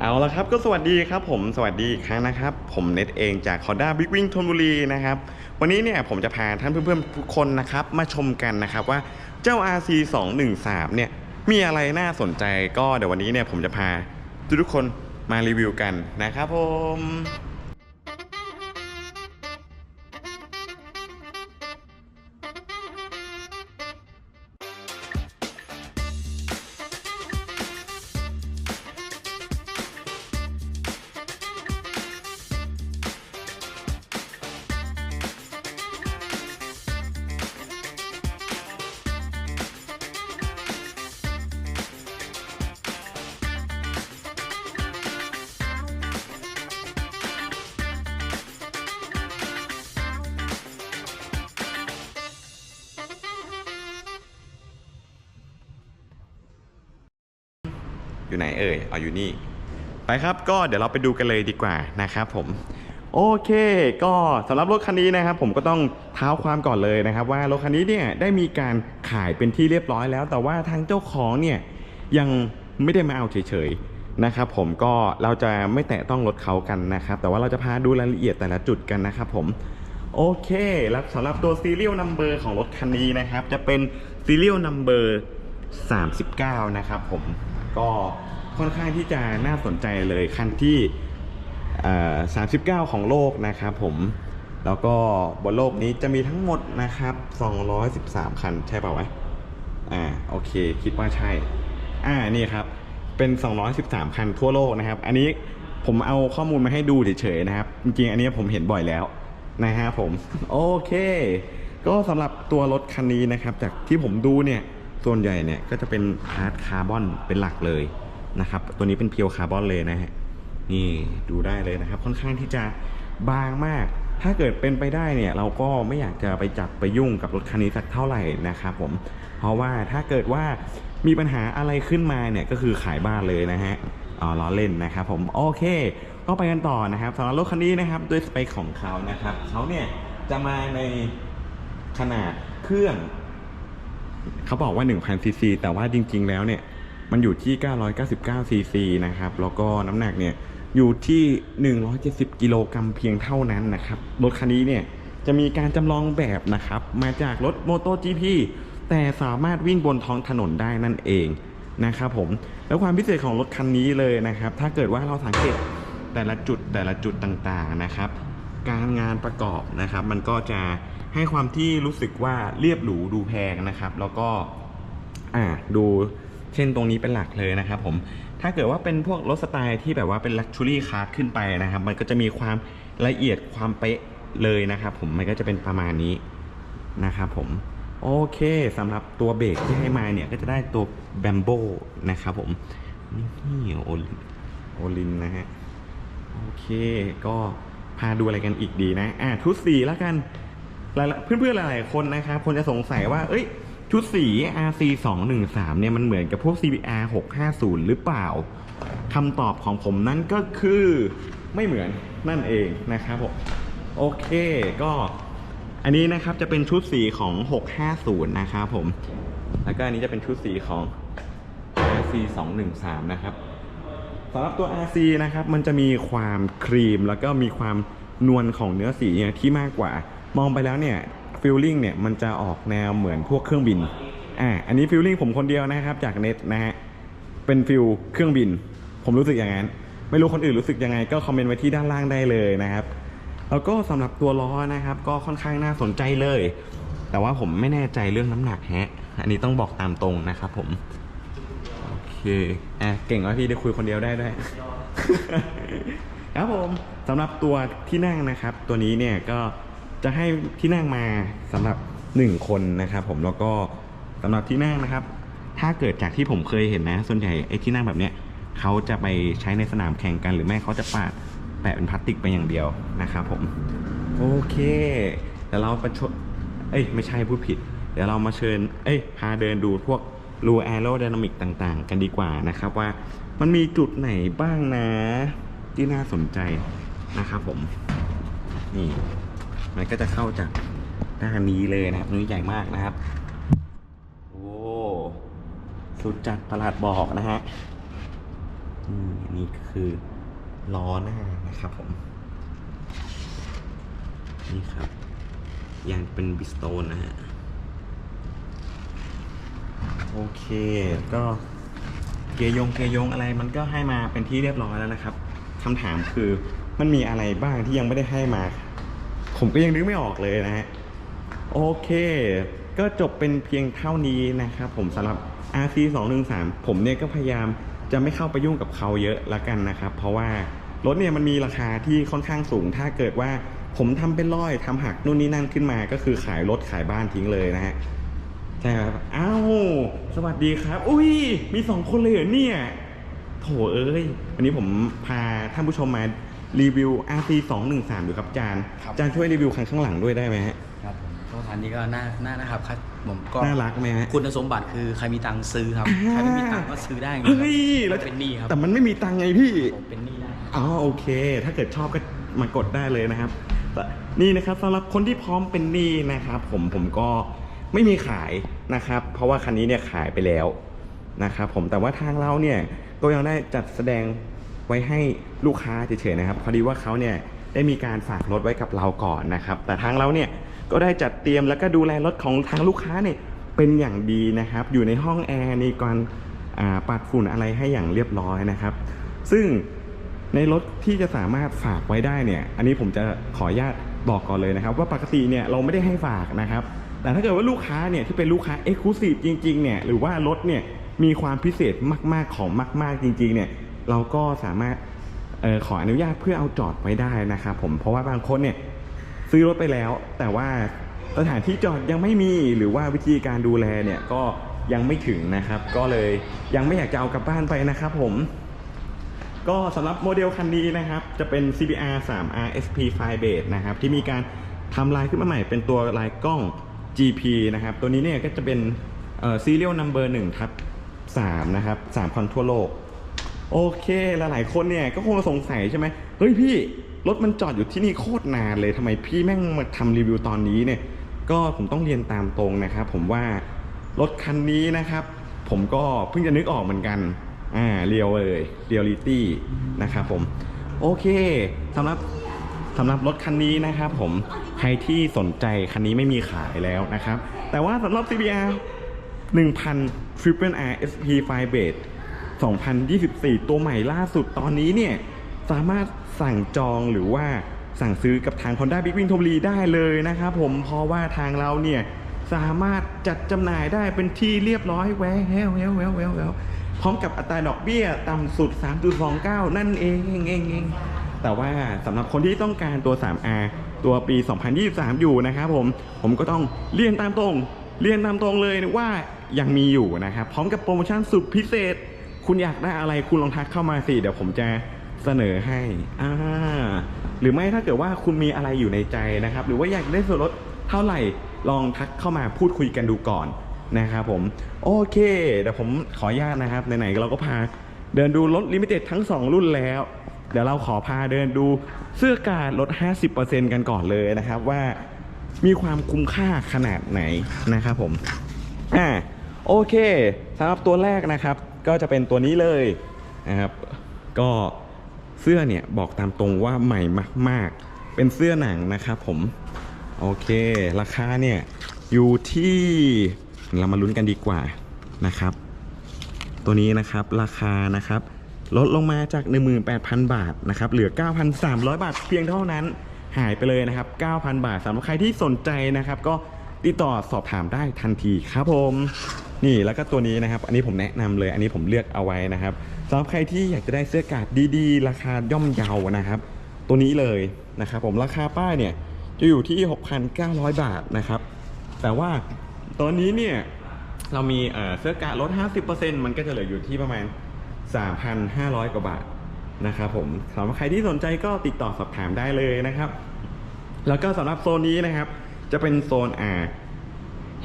เอาละครับก็สวัสดีครับผมสวัสดีอีกครั้งนะครับ ผมเน็ตเองจากคอด้าบิ๊กวิ่งธนบุรีนะครับวันนี้เนี่ยผมจะพาท่านเพื่อนๆทุกคนนะครับมาชมกันนะครับว่าเจ้า RC 213เนี่ยมีอะไรน่าสนใจก็เดี๋ยววันนี้เนี่ยผมจะพาทุกๆคนมารีวิวกันนะครับผม อยู่ไหนเอ่ยเอาอยู่นี่ ไปครับก็เดี๋ยวเราไปดูกันเลยดีกว่านะครับผมโอเค ก็สำหรับรถคันนี้นะครับ ผมก็ต้องเท้าความก่อนเลยนะครับ ว่ารถคันนี้เนี่ยได้มีการขายเป็นที่เรียบร้อยแล้ว แต่ว่าทางเจ้าของเนี่ยยังไม่ได้มาเอาเฉยๆนะครับผมก็เราจะไม่แตะต้องรถเขากันนะครับ แต่ว่าเราจะพาดูรายละเอียดแต่ละจุดกันนะครับผมโอเคแล้วสำหรับตัว serial number ของรถคันนี้นะครับ จะเป็น serial number 39 นะครับผม ก็ค่อนข้างที่จะน่าสนใจเลยคันที่ 39 ของโลกนะครับผมแล้วก็บนโลกนี้จะมีทั้งหมดนะครับ 213 คันใช่ป่าวะอ่าโอเค คิดว่าใช่ อ่านี่ครับ เป็น 213 คันทั่วโลกนะครับ อันนี้ผมเอาข้อมูลมาให้ดูเฉยๆนะครับ จริงๆ อันนี้ผมเห็นบ่อยแล้วนะฮะผม โอเค ก็สำหรับตัวรถคันนี้นะครับ จากที่ผมดูเนี่ย ส่วนใหญ่เนี่ยก็จะเป็นพาร์ทคาร์บอนเป็นหลักเลยนะครับ ตัวนี้เป็นเพียวคาร์บอนเลยนะฮะ นี่ดูได้เลยนะครับ ค่อนข้างที่จะบางมาก ถ้าเกิดเป็นไปได้เนี่ย เราก็ไม่อยากจะไปจับไปยุ่งกับรถคันนี้สักเท่าไหร่นะครับผม เพราะว่าถ้าเกิดว่ามีปัญหาอะไรขึ้นมาเนี่ยก็คือขายบ้านเลยนะฮะอ๋อล้อเล่นนะครับผม โอเค ก็ไปกันต่อนะครับสำหรับรถคันนี้นะครับด้วยสเปคของเขานะครับเขาเนี่ยจะมาในขนาดเครื่อง เขาบอกว่า 1,000 ซีซี แต่ว่าจริง ๆ แล้วเนี่ย มันอยู่ที่ 999 ซีซีนะครับ แล้วก็น้ำหนักเนี่ย อยู่ที่ 170 กิโลกรัมเพียงเท่านั้นนะครับ รถคันนี้เนี่ย จะมีการจำลองแบบนะครับ มาจากรถ MotoGP แต่สามารถวิ่งบนท้องถนนได้นั่นเองนะครับผม แล้วความพิเศษของรถคันนี้เลยนะครับ ถ้าเกิดว่าเราสังเกตแต่ละจุดแต่ละจุดต่างๆนะครับ การงานประกอบนะครับ มันก็จะ ให้ความที่รู้สึกว่าเรียบหรูดูแพงนะครับ แล้วก็อ่าดูเช่นตรงนี้เป็นหลักเลยนะครับผมถ้าเกิดว่าเป็นพวกรถสไตล์ที่แบบว่าเป็น Luxury Car ขึ้นไปนะครับ มันก็จะมีความละเอียดความเป๊ะเลยนะครับ ผมมันก็จะเป็นประมาณนี้นะครับผมโอเคสำหรับตัวเบรกที่ให้มาเนี่ยก็จะได้ตัวแบมโบนะครับผมนี่โอลินโอลินนะฮะโอเค ก็พาดูอะไรกันอีกดีนะ อะชุดสีแล้วกัน หลายเพื่อนๆหลายๆคนนะครับคนจะสงสัยว่า เอ้ย ชุดสี RC 2 1 3เนี่ยมันเหมือนกับพวก CBR 650 หรือเปล่าคำตอบของผมนั่นก็คือไม่เหมือนนั่นเองนะครับผมโอเคก็อันนี้นะครับจะเป็นชุดสีของ 650 นะครับผม แล้วก็อันนี้จะเป็นชุดสีของ RC 213นะครับสำหรับตัว RC นะครับมันจะมีความครีมแล้วก็มีความนวลของเนื้อสีที่มากกว่า มองไปแล้วเนี่ยฟิลลิ่งเนี่ยมันจะออกแนวเหมือนพวกเครื่องบินอ่าอันนี้ฟิลลิ่งผมคนเดียวนะครับจากเน็ตนะฮะเป็นฟิลเครื่องบิน ผมรู้สึกอย่างนั้น ไม่รู้คนอื่นรู้สึกยังไง ก็คอมเมนต์ไว้ที่ด้านล่างได้เลยนะครับแล้วก็สำหรับตัวล้อนะครับ ก็ค่อนข้างน่าสนใจเลย แต่ว่าผมไม่แน่ใจเรื่องน้ำหนักฮะอันนี้ต้องบอกตามตรงนะครับผมโอเคอะเก่งว่าพี่ได้คุยคนเดียวได้ด้วยครับผมสำหรับตัวที่นั่งนะครับ ตัวนี้เนี่ยก็ จะให้ที่นั่งมาสำหรับ 1 คนนะครับ ผมแล้วก็สำหรับที่นั่งนะครับ ถ้าเกิดจากที่ผมเคยเห็นนะ ส่วนใหญ่ไอ้ที่นั่งแบบเนี้ยเขาจะไปใช้ในสนามแข่งกันหรือไม่เขาจะปาดแปะเป็นพลาสติกไปอย่างเดียวนะครับผม โอเคเดี๋ยวเราไปชดเอ้ยไม่ใช่พูดผิด เดี๋ยวเรามาเชิญ เอ้ยพาเดินดูพวกรูแอโรไดนามิกต่างๆ กันดีกว่านะครับว่ามันมีจุดไหนบ้างนะ ที่น่าสนใจนะครับผม นี่ มันก็จะเข้าจากด้านนี้เลยนะครับนี่ใหญ่มากนะครับ โอ้สุดจัดประหลาดบอกนะฮะนี่นี่คือล้อหน้านะครับผม นี่ครับยางเป็นบิสโตนนะฮะ โอเค ก็เกียร์ยงเกียร์ยงอะไรมันก็ให้มาเป็นที่เรียบร้อยแล้วนะครับคำถามคือมันมีอะไรบ้างที่ยังไม่ได้ให้มา ผมก็ยังนึกไม่ออกเลยนะฮะโอเค ก็จบเป็นเพียงเท่านี้นะครับผมสำหรับ RC 2 1 3ผมเนี่ยก็พยายามจะไม่เข้าไปยุ่งกับเขาเยอะละกันนะครับ เพราะว่ารถเนี่ยมันมีราคาที่ค่อนข้างสูง ถ้าเกิดว่าผมทำเป็นร้อยทำหักนู่นนี่นั่นขึ้นมา ก็คือขายรถขายบ้านทิ้งเลยนะฮะใช่ครับอ้าวสวัสดีครับ อุ้ยมีสองคนเลยเหรอเนี่ยโถเอ้ยวันนี้ผมพาท่านผู้ชมมา รีวิว RC 2 1 3อยู่ครับจานครับจานช่วยรีวิวคันข้างหลังด้วยได้ไหมฮะครับผมก็คันนี้ก็น่าน่านะครับครับผมก็น่ารักไหมฮะ คุณสมบัติคือใครมีตังค์ซื้อครับอ่าใครไม่มีตังค์ก็ซื้อได้จริงๆครับเฮ้ยแล้วเป็นหนี้ครับแต่มันไม่มีตังค์ไงพี่ ผมเป็นหนี้ได้ อ๋อโอเค ถ้าเกิดชอบก็มากดได้เลยนะครับแต่นี่นะครับสำหรับคนที่พร้อมเป็นหนี้นะครับผมผมก็ไม่มีขายนะครับ เพราะว่าคันนี้เนี่ยขายไปแล้วนะครับผมแต่ว่าทางเราเนี่ยก็ยังได้จัดแสดง ไว้ให้ลูกค้าเฉยๆนะครับพอดีว่าเขาเนี่ยได้มีการฝากรถไว้กับเราก่อนนะครับ แต่ทางเราเนี่ยก็ได้จัดเตรียมแล้วก็ดูแลรถของทางลูกค้าเนี่ยเป็นอย่างดีนะครับ อยู่ในห้องแอร์ในการอ่าปัดฝุ่นอะไรให้อย่างเรียบร้อยนะครับ ซึ่งในรถที่จะสามารถฝากไว้ได้เนี่ย อันนี้ผมจะขออนุญาตบอกก่อนเลยนะครับ ว่าปกติเนี่ยเราไม่ได้ให้ฝากนะครับ แต่ถ้าเกิดว่าลูกค้าเนี่ยที่เป็นลูกค้า e x c l u s i v e จริงๆเนี่ยหรือว่ารถเนี่ยมีความพิเศษมากๆของมาก ๆจริงๆเนี่ย เราก็สามารถออขออนุญาตเพื่อเอาจอดไว้ได้นะครับผมเพราะว่าบางคนเนี่ยซื้อรถไปแล้ว แต่ว่าสถานที่จอดยังไม่มีหรือว่าวิธีการดูแลเนี่ยก็ยังไม่ถึงนะครับ ก็เลยยังไม่อยากจะเอากลับบ้านไปนะครับผม ก็สำหรับโมเดลคันนี้นะครับ จะเป็น CBR 3 RSP Firebase นะครับ ที่มีการทำลายขึ้นมาใหม่เป็นตัวลายกล้อง GP นะครับ ตัวนี้เนี่ยก็จะเป็นเอ่อ serial number 1ทับ3นะครับ 3คนทั่วโลก โอเคลหลายๆคนเนี่ยก็คงสงสัยใช่ไหมเฮ้ยพี่รถมันจอดอยู่ที่นี่โคตรนานเลยทำไมพี่แม่งมาทำรีวิวตอนนี้เนี่ย ก็ผมต้องเรียนตามตรงนะครับ ผมว่ารถคันนี้นะครับ ผมก็เพิ่งจะนึกออกเหมือนกันอ่าเรียวเลยเรียลิตี้นะครับผมโอเคสำหรับสำหรับรถคันนี้นะครับ ผมใครที่สนใจคันนี้ไม่มีขายแล้วนะครับ แต่ว่าสำหรับ CBR 1,000 Triple R SP Firebase 2024 ตัวใหม่ล่าสุดตอนนี้เนี่ยสามารถสั่งจองหรือว่าสั่งซื้อกับทาง Honda Big Wing ธนบุรีได้เลยนะครับผมเพราะว่าทางเราเนี่ยสามารถจัดจำหน่ายได้เป็นที่เรียบร้อยแววแววแววแววแววแววพร้อมกับอัตราดอกเบี้ยต่ำสุด 3.29 นั่นเองเองเองเองแต่ว่าสำหรับคนที่ต้องการตัว 3R ตัวปี 2023 อยู่นะครับผม ผมก็ต้องเรียนตามตรง เรียนตามตรงเลยว่ายังมีอยู่นะครับ พร้อมกับโปรโมชั่นสุดพิเศษ คุณอยากได้อะไรคุณลองทักเข้ามาสิ เดี๋ยวผมจะเสนอให้อ่าหรือไม่ถ้าเกิดว่าคุณมีอะไรอยู่ในใจนะครับ หรือว่าอยากได้ส่วนลดเท่าไหร่ลองทักเข้ามาพูดคุยกันดูก่อนนะครับผมโอเคเดี๋ยวผมขออนุญาตนะครับไหนๆเราก็พาเดินดูรถลิมิเต็ดทั้ง 2 รุ่นแล้ว เดี๋ยวเราขอพาเดินดูเสื้อการลด 50%กันก่อนเลยนะครับว่ามีความคุ้มค่าขนาดไหนนะครับผมอ่าโอเคสำหรับตัวแรกนะครับ ก็จะเป็นตัวนี้เลยนะครับ ก็เสื้อเนี่ยบอกตามตรงว่าใหม่มาก ๆ เป็นเสื้อหนังนะครับผม โอเค ราคาเนี่ยอยู่ที่เรามาลุ้นกันดีกว่านะครับ ตัวนี้นะครับราคานะครับ ลดลงมาจาก 18,000 บาทนะครับ เหลือ 9,300 บาทเพียงเท่านั้นหายไปเลยนะครับ 9,000 บาทสำหรับใครที่สนใจนะครับ ก็ติดต่อสอบถามได้ทันทีครับผม นี่แล้วก็ตัวนี้นะครับ อันนี้ผมแนะนำเลย อันนี้ผมเลือกเอาไว้นะครับสำหรับใครที่อยากจะได้เสื้อกาดดีๆ ราคาย่อมเยานะครับ ตัวนี้เลยนะครับ ผมราคาป้ายเนี่ยจะอยู่ที่ 6,900 บาทนะครับ แต่ว่าตอนนี้เนี่ยเรามีเอ่อเสื้อกาดลด 50%มันก็จะเหลืออยู่ที่ประมาณ 3,500 กว่าบาทนะครับผมสำหรับใครที่สนใจก็ติดต่อสอบถามได้เลยนะครับ แล้วก็สำหรับโซนนี้นะครับ จะเป็นโซนอ่า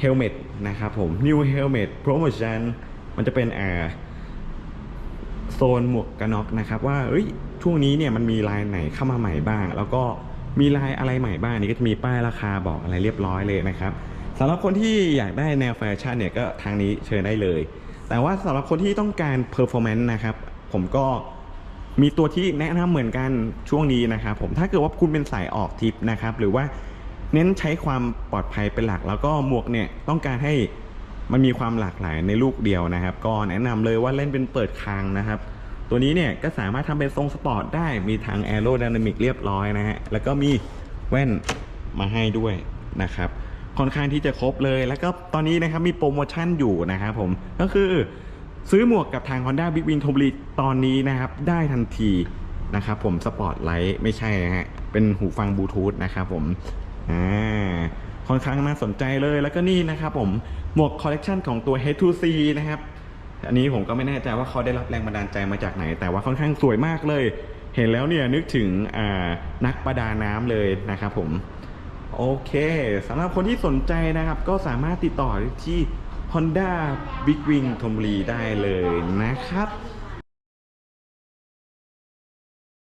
เฮลเมต นะครับผม New Helmet Promotion มันจะเป็นอ่าโซนหมวกกันน็อกนะครับ ว่าเอ้ยช่วงนี้เนี่ยมันมีลายไหนเข้ามาใหม่บ้าง แล้วก็มีลายอะไรใหม่บ้างนี่ก็จะมีป้ายราคาบอกอะไรเรียบร้อยเลยนะครับสำหรับคนที่อยากได้แนวแฟชั่นเนี่ยก็ทางนี้เชิญได้เลย แต่ว่าสำหรับคนที่ต้องการเพอร์ฟอร์แมนซ์นะครับ ผมก็มีตัวที่แนะนำเหมือนกันช่วงนี้นะครับผมถ้าเกิดว่าคุณเป็นสายออกทริปนะครับหรือว่า เน้นใช้ความปลอดภัยเป็นหลัก แล้วก็หมวกเนี่ยต้องการให้มันมีความหลากหลายในลูกเดียวนะครับ ก็แนะนำเลยว่าเล่นเป็นเปิดคางนะครับ ตัวนี้เนี่ยก็สามารถทำเป็นทรงสปอร์ตได้มีทางแอโร d y นามิกเรียบร้อยนะฮะแล้วก็มีแว่นมาให้ด้วยนะครับค่อนข้างที่จะครบเลย แล้วก็ตอนนี้นะครับมีโปรโมชั่นอยู่นะครับผมก็คือซื้อหมวกกับทาง Honda Big Wing t o m b l y ตอนนี้นะครับ ได้ทันทีนะครับผมสปอร์ตไลท์ไม่ใช่นะฮะเป็นหูฟังบลูทูธนะครับผม อ่าค่อนข้างน่าสนใจเลยแล้วก็นี่นะครับผมหมวกคอลเลกชันของตัว H2C นะครับอันนี้ผมก็ไม่แน่ใจว่าเขาได้รับแรงบันดาลใจมาจากไหน แต่ว่าค่อนข้างสวยมากเลย เห็นแล้วเนี่ยนึกถึงนักประดาน้ำเลยนะครับผมโอเคสำหรับคนที่สนใจนะครับ ก็สามารถติดต่อที่ Honda Big Wing t o m b l y ได้เลยนะครับ